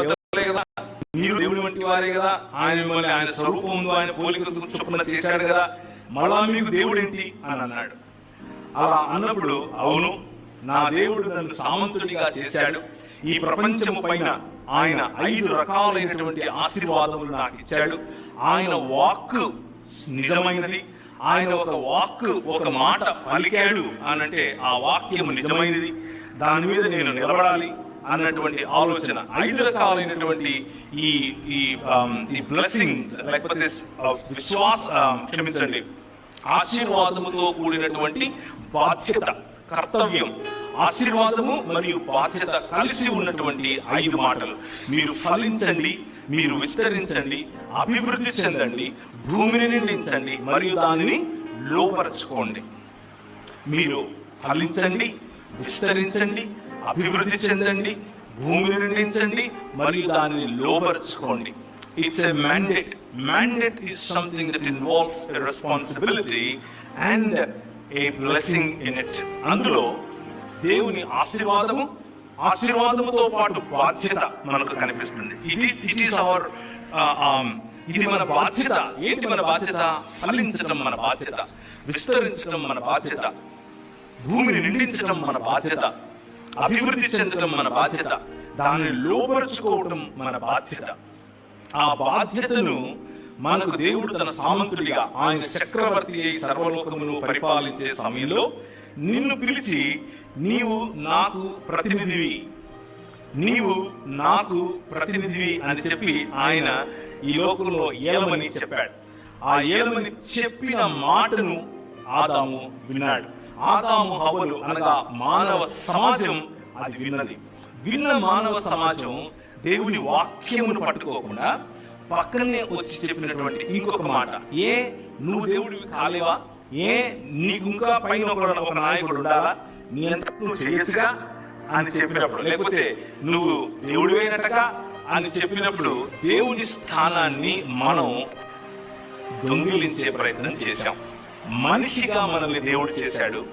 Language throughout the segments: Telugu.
దేవతలే కదా. మీరు దేవుడు వంటి వారే కదా. ఆయన మిమ్మల్ని ఆయన స్వరూపం ఆయన పోలిక చొప్పున చేశాడు కదా. మళ్ళా మీకు దేవుడు ఏంటి? అని అన్నాడు. అలా అన్నప్పుడు అవును నా దేవుడు నన్ను సామంతుడిగా చేశాడు. ఈ ప్రపంచము పైన ఆయన ఐదు రకాలైనటువంటి ఆశీర్వాదములు నాకు ఇచ్చాడు. ఆయన వాక్కు నిజమైనది. ఆయన ఒక వాక్కు ఒక మాట పలికాడు అనంటే ఆ వాక్యము నిజమైనది. దాని మీద నేను నిలబడాలి. అన్నటువంటి ఆలోచన. ఐదు రకాలైనటువంటి ఈ ఈ ఆమ్, ఈ బ్లెస్సింగ్స్ లేకపోతే ఆ, విశ్వాస ఆ, క్షమించండి. ఆశీర్వాదముతో కూడినటువంటి బాధ్యత కర్తవ్యం. ఆశీర్వాదము మరియు బాధ్యత కలిసి ఉన్నటువంటి ఐదు మాటలు. మీరు ఫలించండి మీరు విస్తరించండి అభివృద్ధి చెందండి భూమిని నిండించండి మరియు దానిని లోపరచుకోండి. మీరు ఫలించండి విస్తరించండి అభివృద్ధి చెందండి భూమిని నిండించండి మరియు దానిని లోపరుచుకోండి it's a mandate mandate is something that involves a responsibility and a blessing in it అందులో దేవుని ఆశీర్వాదము ఆశీర్వాదముతో పాటు బాధ్యత మనకు కనిపిస్తుంది. ఇది ఇట్ ఈస్ అవర్ ఇది మన బాధ్యత. ఏంటి మన బాధ్యత? ఫలించటం మన బాధ్యత. విస్తరించడం మన బాధ్యత. భూమిని నిండించడం మన బాధ్యత. అభివృద్ధి చెందటం మన బాధ్యత. దాన్ని లోపరుచుకోవటం మన బాధ్యత. ఆ బాధ్యతను మనకు దేవుడు తన సామంతుడిగా ఆయన చక్రవర్తి అయి సర్వలోకమును పరిపాలించే సమయంలో నిన్ను పిలిచి నీవు నాకు ప్రతినిధివి. నీవు నాకు ప్రతినిధివి అని చెప్పి ఆయన ఈ లోకంలో ఏలమని చెప్పాడు. ఆ ఏలమని చెప్పిన మాటను ఆదాము విన్నాడు. ఆదాము హవలు అనగా మానవ సమాజం అది విన్నది. విన్న మానవ సమాజం దేవుని వాక్యమును పట్టుకోకుండా పక్కనే వచ్చి చెప్పినటువంటి ఇంకొక మాట. ఏ నువ్వు దేవుడివి కాలేవా? ఏ నీకు ఇంకా పైన ఒక నాయకుడు ఉండాలా? నీ అంత నువ్వు చేయొచ్చుగా? అని చెప్పినప్పుడు లేకపోతే నువ్వు దేవుడివైనట్టుగా అని చెప్పినప్పుడు దేవుని స్థానాన్ని మనం దొంగిలించే ప్రయత్నం చేశాం. మనిషిగా మనల్ని దేవుడు చేశాడు.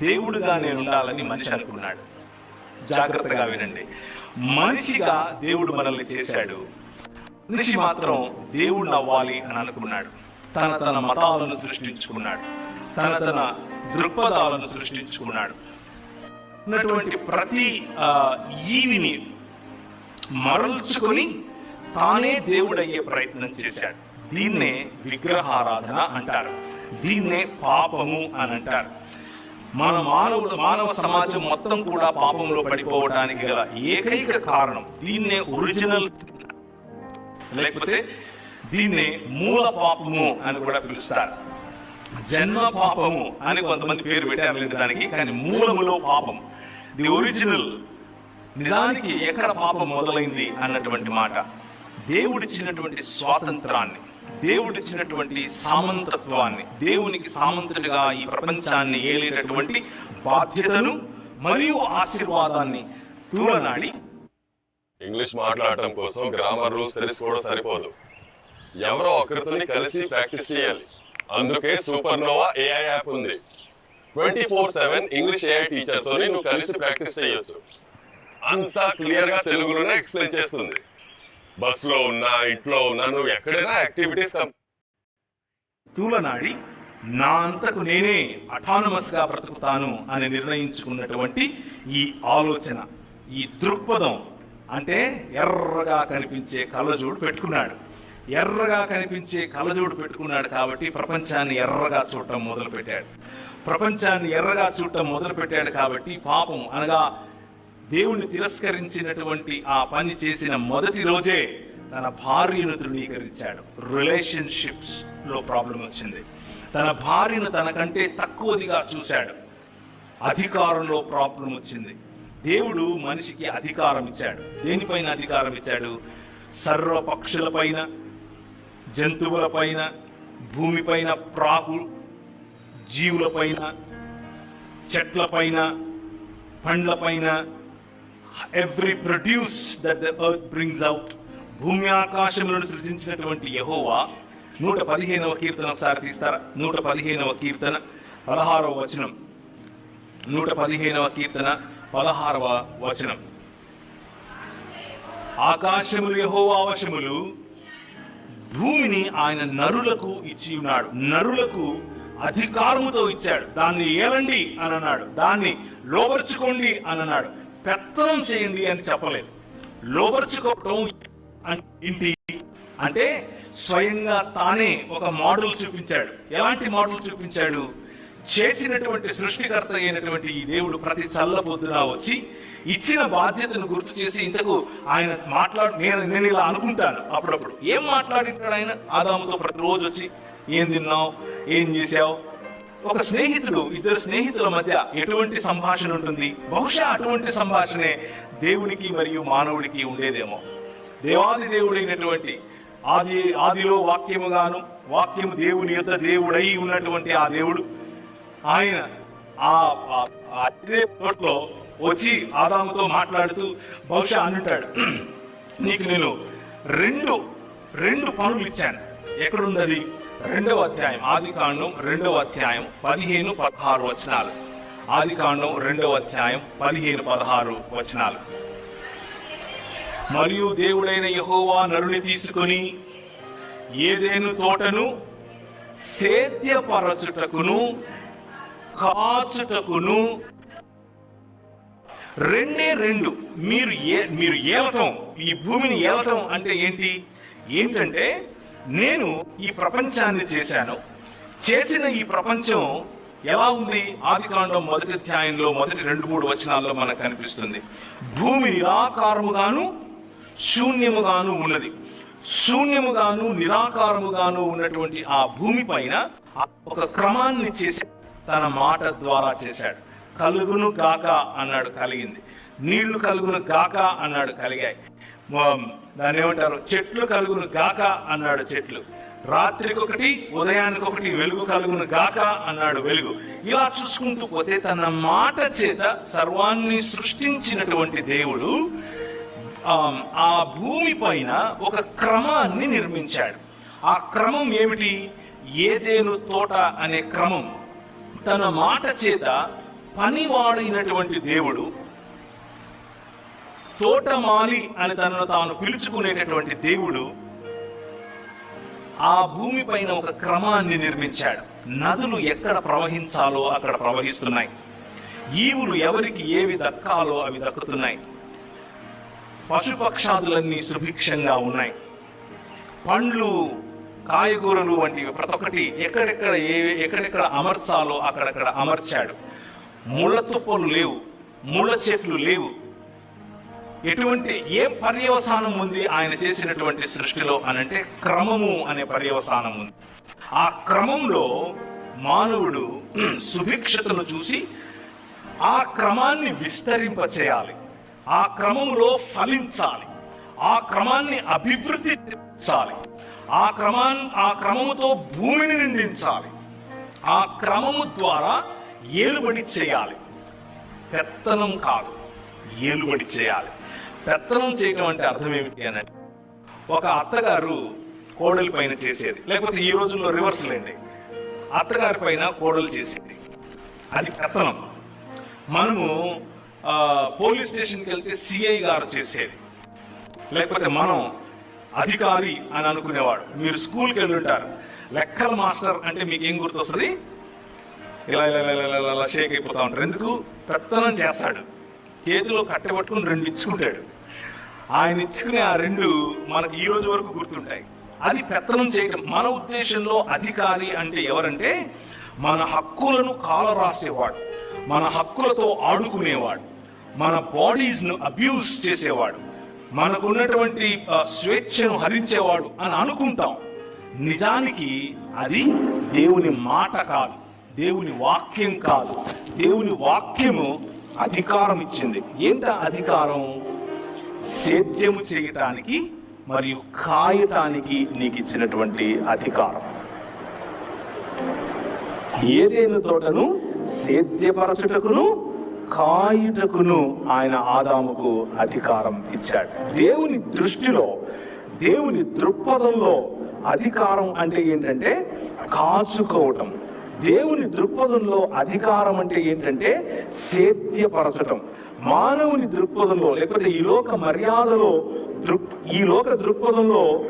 దేవుడుగా నేను ఉండాలని మనిషి అనుకున్నాడు. జాగ్రత్తగా వినండి. మనిషిగా దేవుడు మనల్ని చేశాడు. మనిషి మాత్రం దేవుడు నవ్వాలి అని అనుకున్నాడు. తన తన మతాలను సృష్టించుకున్నాడు. తన తన దృక్పథాలను సృష్టించుకున్నాడు. ఉన్నటువంటి ప్రతి ఆ, ఈవిని మరల్చుకొని తానే దేవుడయ్యే ప్రయత్నం చేశాడు. దీన్నే విగ్రహారాధన అంటారు. దీన్నే పాపము అని అంటారు మన మానవ మానవ సమాజం మొత్తం కూడా పాపంలో పడిపోవడానికి గల ఏకైక కారణం దీన్నే ఒరిజినల్ లేకపోతే దీన్నే మూల పాపము అని కూడా పిలుస్తారు. జన్మ పాపము అని కొంతమంది పేరు పెట్టారు దానికి కానీ మూలములో పాపం. ది ఒరిజినల్ నిజానికి ఎక్కడ పాపం మొదలైంది అన్నటువంటి మాట. దేవుడిచ్చినటువంటి స్వాతంత్రాన్ని. దేవుడిచ్చినటువంటి సామంతత్వాన్ని దేవునికి సామంతుడిగా ఈ ప్రపంచాన్ని ఏలేటటువంటి బాధ్యతను మరియు ఆశీర్వాదాన్ని తూలనాడి. ఇంగ్లీష్ మాట్లాడటం కోసం గ్రామర్ రూల్స్ తెలుసుకోవడం సరిపోదు. ఎవరో ఒకరితోని కలిసి ప్రాక్టీస్ చేయాలి. అందుకే సూపర్ నోవా ఏఐ యాప్ ఉంది. Twenty four seven English AI టీచర్తో నువ్వు కలిసి ప్రాక్టీస్ చేయొచ్చు. అంతా క్లియర్గా తెలుగులోనే ఎక్స్ప్లెయిన్ చేస్తుంది. బస్లో ఉన్నా ఇంట్లో ఉన్నా నువ్వు ఎక్కడైనా యాక్టివిటీస్ తూలనాడి నా అంతకు నేనే అటానమస్గా బ్రతుకుతాను అని నిర్ణయించుకున్నటువంటి ఈ ఆలోచన ఈ దృక్పథం అంటే ఎర్రగా కనిపించే కళ్ళజోడు పెట్టుకున్నాడు. ఎర్రగా కనిపించే కళ్ళజోడు పెట్టుకున్నాడు కాబట్టి ప్రపంచాన్ని ఎర్రగా చూడటం మొదలు పెట్టాడు ప్రపంచాన్ని ఎర్రగా చూడటం మొదలు పెట్టాడు కాబట్టి పాపం అనగా దేవుణ్ణి తిరస్కరించినటువంటి ఆ పని చేసిన మొదటి రోజే తన భార్యను తృణీకరించాడు. రిలేషన్షిప్స్లో ప్రాబ్లం వచ్చింది. తన భార్యను తనకంటే తక్కువదిగా చూశాడు. అధికారంలో ప్రాబ్లం వచ్చింది. దేవుడు మనిషికి అధికారం ఇచ్చాడు. దేనిపైన అధికారం ఇచ్చాడు? సర్వ పక్షులపైన జంతువులపైన భూమిపైన ప్రాకు జీవులపైన చెట్లపైన పండ్లపైన every produce that the earth brings out భూమి ఆకాశములను సృజించినటువంటి యహోవా నూట పదిహేనవ కీర్తన ఒకసారి తీస్తారా? నూట పదిహేనవ కీర్తన పదహారవ వచనం. నూట పదిహేనవ కీర్తన పదహారవ వచనం. ఆకాశములు యహోవా వశములు భూమిని ఆయన నరులకు ఇచ్చి ఉన్నాడు. నరులకు అధికారముతో ఇచ్చాడు. దాన్ని ఏలండి అని అన్నాడు దాన్ని లోపరుచుకోండి అని అన్నాడు పెత్తనం చేయండి అని చెప్పలేదు. లోపరుచుకోవడం అంటే ఏంటి? అంటే స్వయంగా తానే ఒక మోడల్ చూపించాడు. ఎలాంటి మోడల్ చూపించాడు? చేసినటువంటి సృష్టికర్త అయినటువంటి ఈ దేవుడు ప్రతి చల్ల పొద్దున వచ్చి ఇచ్చిన బాధ్యతను గుర్తు చేసి ఇంతకు ఆయన మాట్లాడు నేను నేను ఇలా అనుకుంటాను అప్పుడప్పుడు. ఏం మాట్లాడింటాడు ఆయన? ఆదాముతో ప్రతిరోజు వచ్చి ఏం తిన్నావు? ఏం చేసావు ఒక స్నేహితుడు ఇద్దరు స్నేహితుల మధ్య ఎటువంటి సంభాషణ ఉంటుంది? బహుశా అటువంటి సంభాషణే దేవునికి మరియు మానవుడికి ఉండేదేమో. దేవాది దేవుడైనటువంటి ఆది ఆదిలో వాక్యముగాను వాక్యము దేవుని యొక్క దేవుడై ఉన్నటువంటి ఆ దేవుడు ఆయన ఆ ఆ- అదే తోటలో వచ్చి ఆదాముతో మాట్లాడుతూ బహుశా అంటాడు నీకు నేను రెండు రెండు పనులు ఇచ్చాను. ఎక్కడున్నది రెండవ అధ్యాయం ఆది కాండం రెండవ అధ్యాయం పదిహేను పదహారు వచనాలు. ఆది కాండం రెండవ అధ్యాయం పదిహేను పదహారు వచనాలు. మరియు దేవుడైన యహోవా నరుని తీసుకొని ఏదేను తోటను సేద్యపరచుటకును కాచుటకును రెండే రెండు. మీరు ఏ మీరు ఏలటం ఈ భూమిని ఏలటం అంటే ఏంటి? ఏంటంటే నేను ఈ ప్రపంచాన్ని చేశాను. చేసిన ఈ ప్రపంచం ఎలా ఉంది? ఆదికాండం మొదటి అధ్యాయంలో మొదటి రెండు మూడు వచనాల్లో మనకు కనిపిస్తుంది. భూమి నిరాకారముగాను శూన్యముగాను ఉన్నది. శూన్యముగాను నిరాకారముగాను ఉన్నటువంటి ఆ భూమి పైన ఒక క్రమాన్ని చేసి తన మాట ద్వారా చేశాడు. కలుగును గాక అన్నాడు కలిగింది. నీళ్ళు కలుగును గాక అన్నాడు కలిగాయి. దాన్ని ఏమంటారు? చెట్లు కలుగును గాక అన్నాడు చెట్లు. రాత్రికి ఒకటి ఉదయానికి ఒకటి వెలుగు కలుగును గాక అన్నాడు వెలుగు. ఇలా చూసుకుంటూ పోతే తన మాట చేత సర్వాన్ని సృష్టించినటువంటి దేవుడు ఆ భూమి పైన ఒక క్రమాన్ని నిర్మించాడు. ఆ క్రమం ఏమిటి? ఏదేను తోట అనే క్రమం. తన మాట చేత పనివాడైనటువంటి దేవుడు తోటమాలి అని తనను తాను పిలుచుకునేటటువంటి దేవుడు ఆ భూమి పైన ఒక క్రమాన్ని నిర్మించాడు. నదులు ఎక్కడ ప్రవహించాలో అక్కడ ప్రవహిస్తున్నాయి. ఈవులు ఎవరికి ఏవి దక్కాలో అవి దక్కుతున్నాయి. పశుపక్షాదులన్నీ సుభిక్షంగా ఉన్నాయి. పండ్లు కాయగూరలు వంటివి ప్రతి ఒక్కటి ఎక్కడెక్కడ ఏ ఎక్కడెక్కడ అమర్చాలో అక్కడక్కడ అమర్చాడు. ముళ్ళ తుప్పలు లేవు ముళ్ళ చెట్లు లేవు ఎటువంటి ఏ పర్యవసానం ఉంది ఆయన చేసినటువంటి సృష్టిలో అనంటే క్రమము అనే పర్యవసానం ఉంది. ఆ క్రమంలో మానవుడు సుభిక్షతను చూసి ఆ క్రమాన్ని విస్తరింపచేయాలి. ఆ క్రమంలో ఫలించాలి. ఆ క్రమాన్ని అభివృద్ధి చేయాలి. ఆ క్రమాన్ ఆ క్రమముతో భూమిని నిందించాలి ఆ క్రమము ద్వారా ఏలుబడి చేయాలి. పెత్తనం కాదు ఏలుబడి చేయాలి. పెత్తనం చేయడం అంటే అర్థం ఏమిటి అని ఒక అత్తగారు కోడలి పైన చేసేది లేకపోతే ఈ రోజుల్లో రివర్స్ లేండి అత్తగారి పైన కోడలు చేసేది అది పెత్తనం మనము పోలీస్ స్టేషన్కి వెళ్తే సిఐ గారు చేసేది లేకపోతే మనం అధికారి అని అనుకునేవాడు మీరు స్కూల్కి వెళ్ళి ఉంటారు లెక్కల మాస్టర్ అంటే మీకు ఏం గుర్తొస్తుంది ఇలా ఇలా ఇలా ఇలా ఇలా షేక్ అయిపోతా ఉంటారు ఎందుకు పెత్తనం చేస్తాడు చేతిలో కట్టబట్టుకుని రెండు ఇచ్చుకుంటాడు ఆయన ఇచ్చుకునే ఆ రెండు మనకు ఈ రోజు వరకు గుర్తుంటాయి. అది పెత్తనం చేయడం మన ఉద్దేశంలో అధికారి అంటే ఎవరంటే మన హక్కులను కాలరాసేవాడు మన హక్కులతో ఆడుకునేవాడు. మన బాడీస్ను అబ్యూస్ చేసేవాడు. మనకున్నటువంటి స్వేచ్ఛను హరించేవాడు అని అనుకుంటాం. నిజానికి అది దేవుని మాట కాదు. దేవుని వాక్యం కాదు. దేవుని వాక్యము అధికారం ఇచ్చింది. ఏంట అధికారం? సేద్యము చేయటానికి మరియు కాయటానికి నీకు ఇచ్చినటువంటి అధికారం. ఏదేను తోటను సేద్యపరచుటకును కాయుటకును ఆయన ఆదాముకు అధికారం ఇచ్చాడు. దేవుని దృష్టిలో దేవుని దృక్పథంలో అధికారం అంటే ఏంటంటే కాచుకోవటం. దేవుని దృక్పథంలో అధికారం అంటే ఏంటంటే సేద్యపరచటం. మానవుని దృక్పథంలో లేకపోతే ఈ లోక మర్యాదలో దృక్ ఈ లోక దృక్పథంలో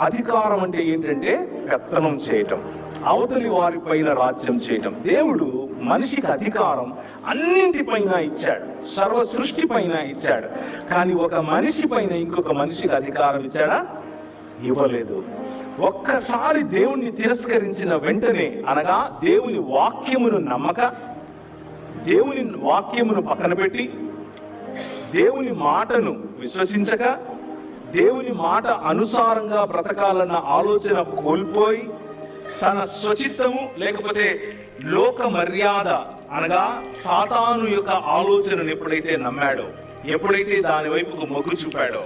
అధికారం అంటే ఏంటంటే పెత్తనం చేయటం అవతలి వారి పైన రాజ్యం చేయటం. దేవుడు మనిషికి అధికారం అన్నింటిపైన ఇచ్చాడు సర్వ సృష్టి పైన ఇచ్చాడు. కానీ ఒక మనిషి పైన ఇంకొక మనిషికి అధికారం ఇచ్చాడా? ఇవ్వలేదు. ఒక్కసారి దేవుణ్ణి తిరస్కరించిన వెంటనే అనగా దేవుని వాక్యమును నమ్మక దేవుని వాక్యమును పక్కన పెట్టి దేవుని మాటను విశ్వసించక దేవుని మాట అనుసారంగా బ్రతకాలన్న ఆలోచన కోల్పోయి తన స్వచిత్తము లేకపోతే లోక మర్యాద అనగా సాతాను యొక్క ఆలోచనను ఎప్పుడైతే నమ్మాడో ఎప్పుడైతే దాని వైపుకు మొగ్గు చూపాడో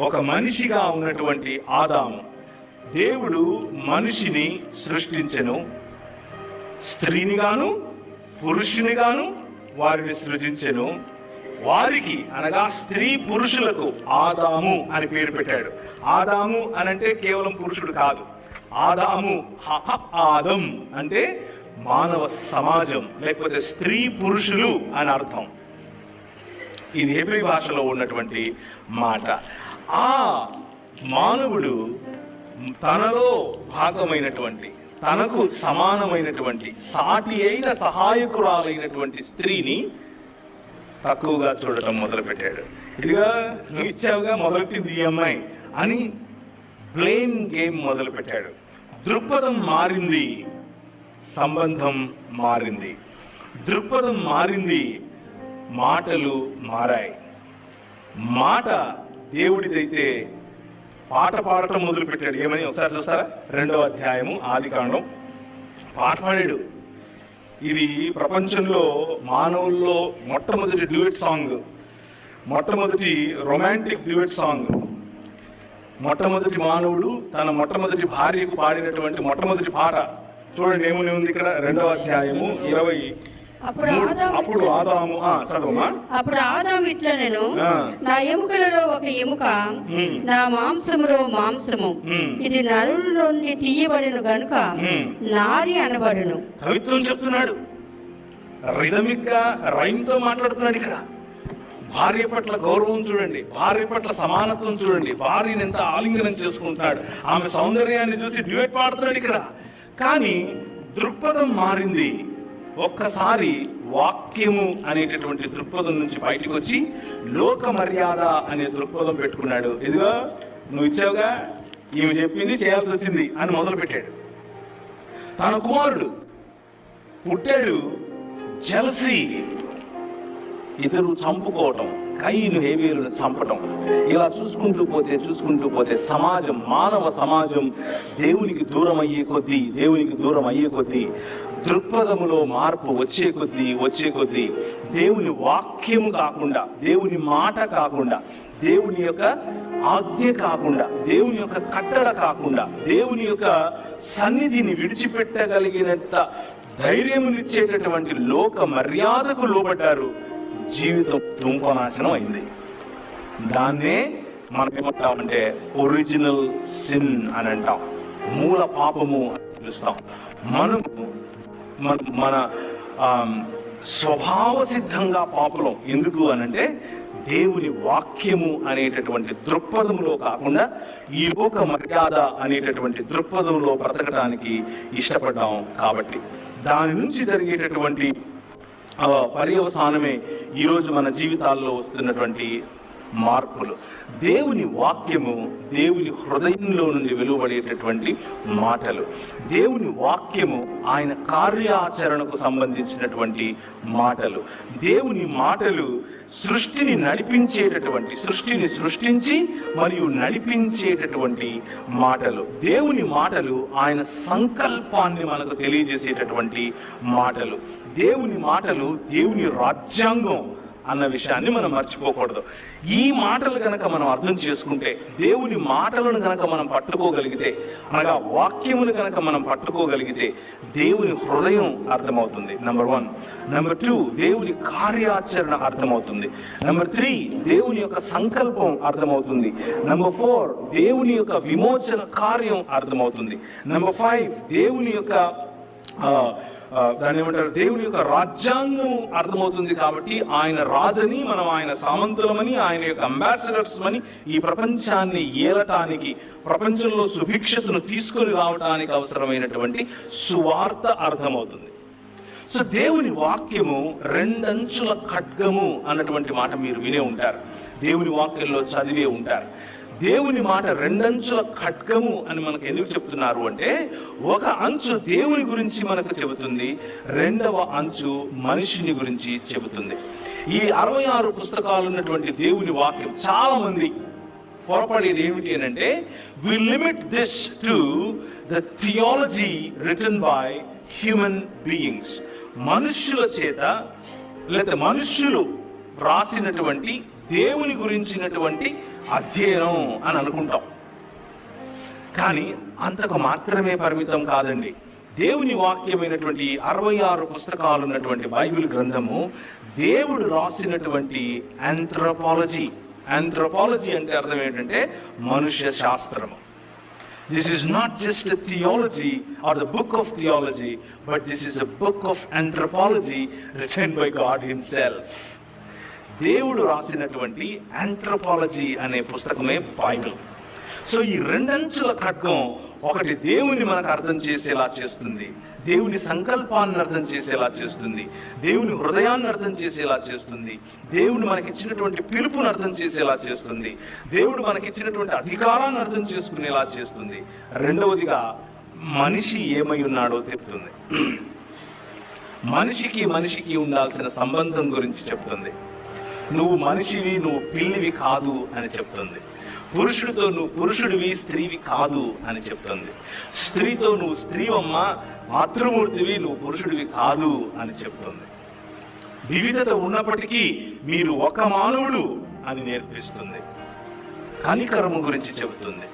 ఒక మనిషిగా ఉన్నటువంటి ఆదాము దేవుడు మనిషిని సృష్టించెను స్త్రీనిగాను పురుషునిగాను వారిని సృజించెను. వారికి అనగా స్త్రీ పురుషులకు ఆదాము అని పేరు పెట్టాడు. ఆదాము అనంటే కేవలం పురుషుడు కాదు. ఆదాము ఆదం అంటే మానవ సమాజం లేకపోతే స్త్రీ పురుషులు అని అర్థం. ఇది ఏపీ భాషలో ఉన్నటువంటి మాట. ఆ మానవుడు తనలో భాగమైనటువంటి తనకు సమానమైనటువంటి సాటి అయిన సహాయకురాలైనటువంటి స్త్రీని తక్కువగా చూడటం మొదలుపెట్టాడు. ఇదిగా నువ్వు ఇచ్చావుగా మొదలెట్టింది ఈ అమ్మాయి అని బ్లేమ్ గేమ్ మొదలుపెట్టాడు. దృక్పథం మారింది సంబంధం మారింది. దృక్పథం మారింది మాటలు మారాయి. మాట దేవుడిదైతే పాట పాడటం మొదలుపెట్టాడు. ఏమని ఒకసారి చూస్తారా? రెండవ అధ్యాయము ఆది కాండం. పాట పాడాడు. ఇది ప్రపంచంలో మానవుల్లో మొట్టమొదటి డ్యూయట్ సాంగ్. మొట్టమొదటి రొమాంటిక్ డ్యూయట్ సాంగ్. మొట్టమొదటి మానవుడు తన మొట్టమొదటి భార్యకు పాడినటువంటి మొట్టమొదటి పాట. చూడండి ఏమని ఉంది ఇక్కడ? రెండవ అధ్యాయము ఇరవై అప్పుడు. ఆదాము అప్పుడు ఆదాము ఆ, చదవమా అప్పుడు ఆదాము ఇట్లా నేను. నా ఎముకలలో ఒక ఎముక. నా మాంసములో మాంసము. ఇది నరుల నుండి తీయబడిన గనుక. నారి అనబడును కవిత్వం చెప్తున్నాడు రిథమిక్గా రైమ్తో మాట్లాడుతున్నాడు ఇక్కడ భార్య పట్ల గౌరవం చూడండి భార్య పట్ల సమానత్వం చూడండి భార్యని ఎంత ఆలింగనం చేసుకుంటున్నాడు ఆమె సౌందర్యాన్ని చూసి డ్యూయట్ పాడుతున్నాడు ఇక్కడ కానీ దృక్పథం మారింది ఒక్కసారి వాక్యము అనేటటువంటి దృక్పథం నుంచి బయటకు వచ్చి లోక మర్యాద అనే దృక్పథం పెట్టుకున్నాడు. ఇదిగో నువ్వు ఇచ్చావుగా? ఈమె చెప్పింది చేయాల్సి వచ్చింది అని మొదలు పెట్టాడు తన కుమారుడు పుట్టాడు జలసి. ఇతరు చంపుకోవటం కయ్యను హేబేలును చంపటం. ఇలా చూసుకుంటూ పోతే చూసుకుంటూ పోతే సమాజం మానవ సమాజం దేవునికి దూరం అయ్యే కొద్దీ దేవునికి దూరం అయ్యే కొద్దీ దృక్పథములో మార్పు వచ్చే కొద్దీ వచ్చే కొద్దీ దేవుని వాక్యం కాకుండా దేవుని మాట కాకుండా దేవుని యొక్క ఆజ్ఞ కాకుండా దేవుని యొక్క కట్టడ కాకుండా దేవుని యొక్క సన్నిధిని విడిచిపెట్టగలిగినంత ధైర్యమునిచ్చేటటువంటి లోక మర్యాదకు లోబడ్డారు. జీవితం తుంపనాశనం అయింది. దాన్నే మనం ఏమంటామంటే ఒరిజినల్ సిన్ అని అంటాం. మూల పాపము అని పిలుస్తాం. మనం మన మన స్వభావ సిద్ధంగా పాపులం. ఎందుకు అనంటే దేవుని వాక్యము అనేటటువంటి దృక్పథంలో కాకుండా ఈ లోక మర్యాద అనేటటువంటి దృక్పథంలో బ్రతకడానికి ఇష్టపడ్డాం కాబట్టి. దాని నుంచి జరిగేటటువంటి పర్యవసానమే ఈరోజు మన జీవితాల్లో వస్తున్నటువంటి మార్పులు. దేవుని వాక్యము దేవుని హృదయంలో నుండి వెలువడేటటువంటి మాటలు. దేవుని వాక్యము ఆయన కార్యాచరణకు సంబంధించినటువంటి మాటలు. దేవుని మాటలు సృష్టిని నడిపించేటటువంటి సృష్టిని సృష్టించి మరియు నడిపించేటటువంటి మాటలు. దేవుని మాటలు ఆయన సంకల్పాన్ని మనకు తెలియజేసేటటువంటి మాటలు. దేవుని మాటలు దేవుని రాజ్యాంగం అన్న విషయాన్ని మనం మర్చిపోకూడదు. ఈ మాటలు కనుక మనం అర్థం చేసుకుంటే దేవుని మాటలను కనుక మనం పట్టుకోగలిగితే అనగా వాక్యమును కనుక మనం పట్టుకోగలిగితే దేవుని హృదయం అర్థమవుతుంది. నెంబర్ వన్ నెంబర్ టూ దేవుని కార్యాచరణ అర్థమవుతుంది. నెంబర్ త్రీ దేవుని యొక్క సంకల్పం అర్థమవుతుంది. నెంబర్ ఫోర్ దేవుని యొక్క విమోచన కార్యం అర్థమవుతుంది. నెంబర్ ఫైవ్ దేవుని యొక్క దాన్ని ఏమంటారు? దేవుని యొక్క రాజ్యాంగం అర్థమవుతుంది కాబట్టి ఆయన రాజని మనం ఆయన సామంతులమని ఆయన యొక్క అంబాసిడర్స్ అని ఈ ప్రపంచాన్ని ఏలటానికి ప్రపంచంలో సుభిక్షతను తీసుకొని రావటానికి అవసరమైనటువంటి సువార్త అర్థమవుతుంది. సో దేవుని వాక్యము రెండంచుల ఖడ్గము అన్నటువంటి మాట మీరు వినే ఉంటారు. దేవుని వాక్యంలో చదివే ఉంటారు. దేవుని మాట రెండంచుల ఖడ్గము అని మనకు ఎందుకు చెప్తున్నారు అంటే ఒక అంచు దేవుని గురించి మనకు చెబుతుంది రెండవ అంచు మనిషిని గురించి చెబుతుంది. ఈ అరవై ఆరు పుస్తకాలు ఉన్నటువంటి దేవుని వాక్యం చాలా మంది పొరపడేది ఏమిటి అని అంటే we limit this to the theology written by human beings మనుష్యుల చేత లేదా మనుష్యులు రాసినటువంటి దేవుని గురించినటువంటి అధ్యయనం అని అనుకుంటాం. కానీ అంతకు మాత్రమే పరిమితం కాదండి. దేవుని వాక్యమైనటువంటి అరవై ఆరు పుస్తకాలు ఉన్నటువంటి బైబిల్ గ్రంథము దేవుడు రాసినటువంటి ఆంథ్రోపాలజీ ఆంథ్రోపాలజీ అంటే అర్థం ఏంటంటే మనుష్య శాస్త్రము. This is not just theology or the book of theology but this is a book of anthropology written by God himself దేవుడు రాసినటువంటి ఆంథ్రపాలజీ అనే పుస్తకమే బైబిల్. సో ఈ రెండంచుల ఖడ్గం ఒకటి దేవుని మనకు అర్థం చేసేలా చేస్తుంది దేవుని సంకల్పాన్ని అర్థం చేసేలా చేస్తుంది దేవుని హృదయాన్ని అర్థం చేసేలా చేస్తుంది దేవుడు మనకిచ్చినటువంటి పిలుపుని అర్థం చేసేలా చేస్తుంది దేవుడు మనకిచ్చినటువంటి అధికారాన్ని అర్థం చేసుకునేలా చేస్తుంది. రెండవదిగా మనిషి ఏమై ఉన్నాడో చెప్తుంది మనిషికి మనిషికి ఉండాల్సిన సంబంధం గురించి చెప్తుంది. నువ్వు మనిషివి నువ్వు పిల్లివి కాదు అని చెప్తుంది. పురుషుడితో నువ్వు పురుషుడివి స్త్రీవి కాదు అని చెప్తుంది. స్త్రీతో నువ్వు స్త్రీవమ్మ మాతృమూర్తివి నువ్వు పురుషుడివి కాదు అని చెప్తుంది. వివిధత ఉన్నప్పటికీ మీరు ఒక మానవుడు అని నేర్పిస్తుంది. కనికరము గురించి చెబుతుంది.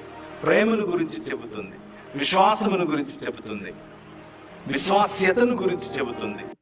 ప్రేమను గురించి చెబుతుంది. విశ్వాసమును గురించి చెబుతుంది. విశ్వాస్యతను గురించి చెబుతుంది.